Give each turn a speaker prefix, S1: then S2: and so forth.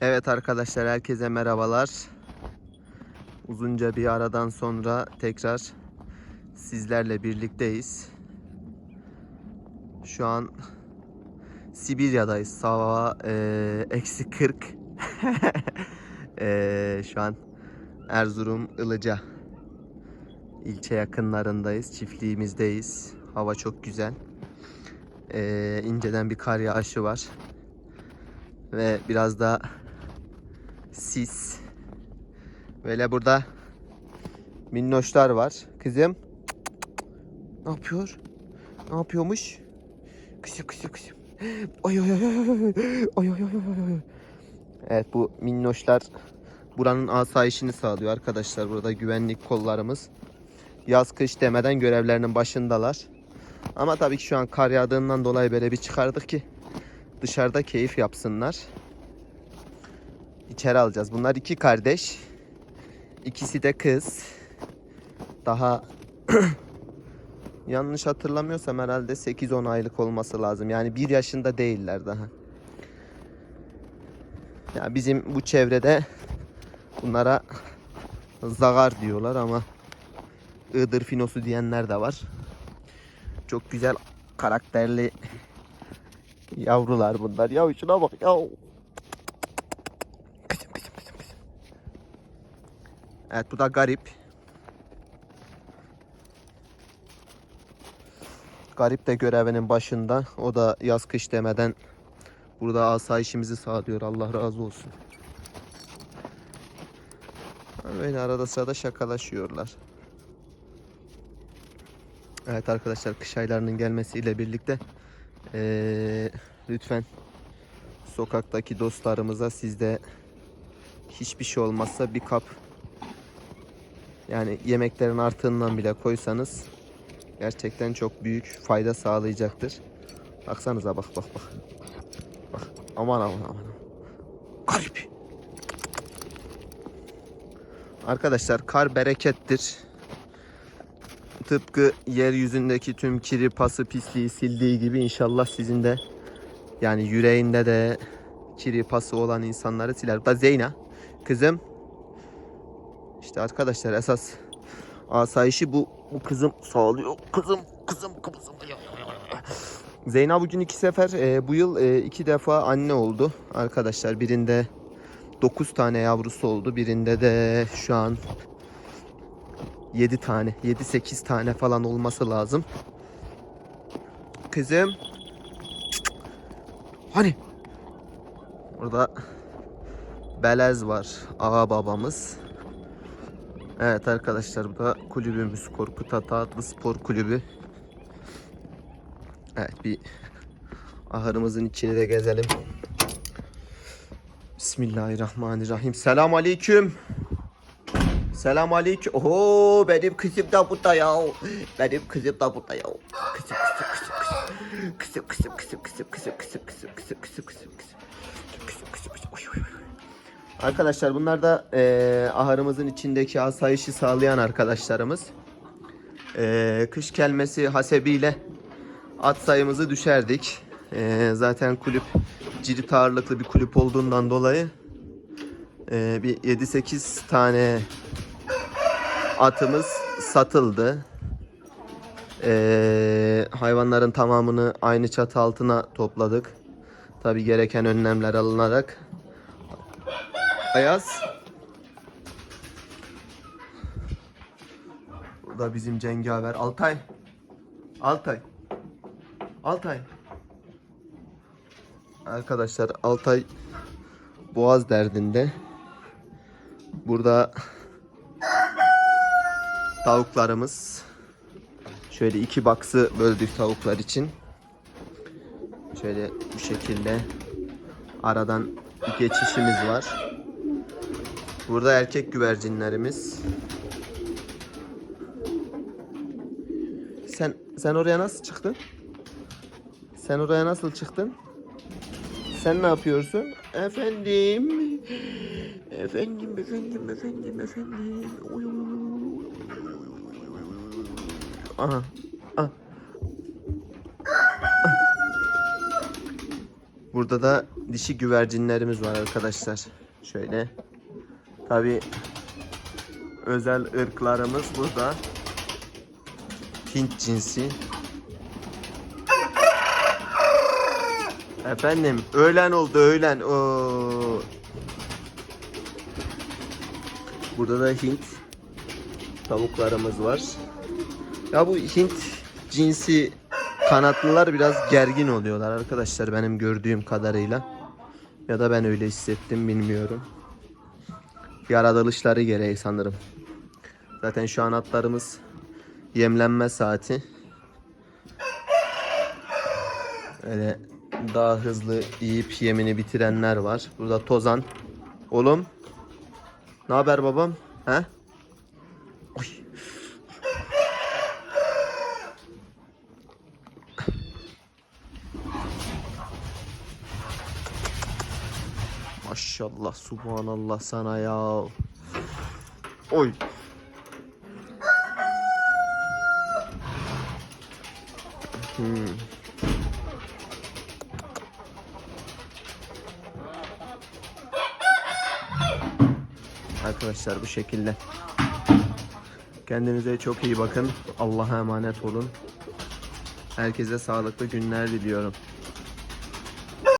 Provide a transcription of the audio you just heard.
S1: Evet arkadaşlar herkese merhabalar. Uzunca bir aradan sonra tekrar sizlerle birlikteyiz. Şu an Sibirya'dayız. Sabah eee, eksi 40. Eee, şu an Erzurum Ilıca ilçe yakınlarındayız. Çiftliğimizdeyiz. Hava çok güzel. Eee inceden bir kar yağışı var. Ve biraz da sis. Böyle burada minnoşlar var. Kızım ne yapıyor? Ne yapıyormuş? Kızım kızım kızım. Ay ay ay ay ay ay ay ay. Evet bu minnoşlar buranın asayişini sağlıyor arkadaşlar. Burada güvenlik kollarımız yaz kış demeden görevlerinin başındalar. Ama tabii ki şu an kar yağdığından dolayı böyle bir çıkardık ki dışarıda keyif yapsınlar. İçeri alacağız. Bunlar iki kardeş. İkisi de kız. Daha yanlış hatırlamıyorsam herhalde 8-10 aylık olması lazım. Yani 1 yaşında değiller daha. Ya bizim bu çevrede bunlara zagar diyorlar ama Iğdır finosu diyenler de var. Çok güzel karakterli yavrular bunlar. Ya şuna bak ya. Kızım kızım kızım kızım. Evet bu da garip. Garip de görevinin başında. O da yaz kış demeden burada asayişimizi sağlıyor. Allah razı olsun. Böyle arada sırada şakalaşıyorlar. Evet arkadaşlar kış aylarının gelmesiyle birlikte eee, lütfen sokaktaki dostlarımıza sizde hiçbir şey olmazsa bir kap yani yemeklerin artığından bile koysanız gerçekten çok büyük fayda sağlayacaktır. Baksanıza bak bak bak. Bak aman aman aman. Garip. Arkadaşlar kar berekettir. Tıpkı yeryüzündeki tüm kiri, pası, pisliği sildiği gibi inşallah sizin de yani yüreğinde de kiri, pası olan insanları siler. Da Zeyna. Kızım. İşte arkadaşlar esas asayişi bu, bu kızım sağlıyor. Kızım, kızım, kızım. Zeyna bugün iki sefer, e, bu yıl e, iki defa anne oldu. Arkadaşlar birinde 9 tane yavrusu oldu. Birinde de şu an 7 tane, 7-8 tane falan olması lazım. Kızım. Hani? Burada Belez var. Ağa babamız. Evet arkadaşlar bu da kulübümüz. Korkut Ata adlı spor kulübü. Evet bir ahırımızın içini de gezelim. Bismillahirrahmanirrahim. Selam aleyküm. Selam aleyküm. Oho benim kızım da burada ya. Benim kızım da burada ya. Kızım kızım kızım. Kızım kızım kızım kızım kızım kızım kızım kızım kızım kızım kızım. Kızım Arkadaşlar bunlar da eee ahırımızın içindeki asayişi sağlayan arkadaşlarımız. Eee, kış gelmesi hasebiyle at sayımızı düşerdik. Eee, zaten kulüp cirit ağırlıklı bir kulüp olduğundan dolayı eee, bir 7-8 tane atımız satıldı. Eee, hayvanların tamamını aynı çatı altına topladık. Tabi gereken önlemler alınarak. Ayaz. Bu da bizim cengaver Altay. Altay. Altay. Arkadaşlar Altay boğaz derdinde. Burada tavuklarımız şöyle iki baksı böldük tavuklar için. Şöyle bu şekilde aradan geçişimiz var. Burada erkek güvercinlerimiz. Sen sen oraya nasıl çıktın? Sen oraya nasıl çıktın? Sen ne yapıyorsun? Efendim. Efendim, efendim, efendim, efendim. Oy, oy, oy. Aha. Ah. Ah. Burada da dişi güvercinlerimiz var arkadaşlar. Şöyle. Tabi özel ırklarımız burada. Hint cinsi. Efendim öğlen oldu öğlen. Oo. Burada da Hint tavuklarımız var. Ya bu Hint cinsi kanatlılar biraz gergin oluyorlar arkadaşlar benim gördüğüm kadarıyla. Ya da ben öyle hissettim bilmiyorum. Yaratılışları gereği sanırım. Zaten şu an atlarımız yemlenme saati. Öyle daha hızlı yiyip yemini bitirenler var. Burada Tozan. Oğlum. Ne haber babam? He? Oy. Maşallah subhanallah sana ya. Oy. Hmm. Arkadaşlar bu şekilde. Kendinize çok iyi bakın. Allah'a emanet olun. Herkese sağlıklı günler diliyorum.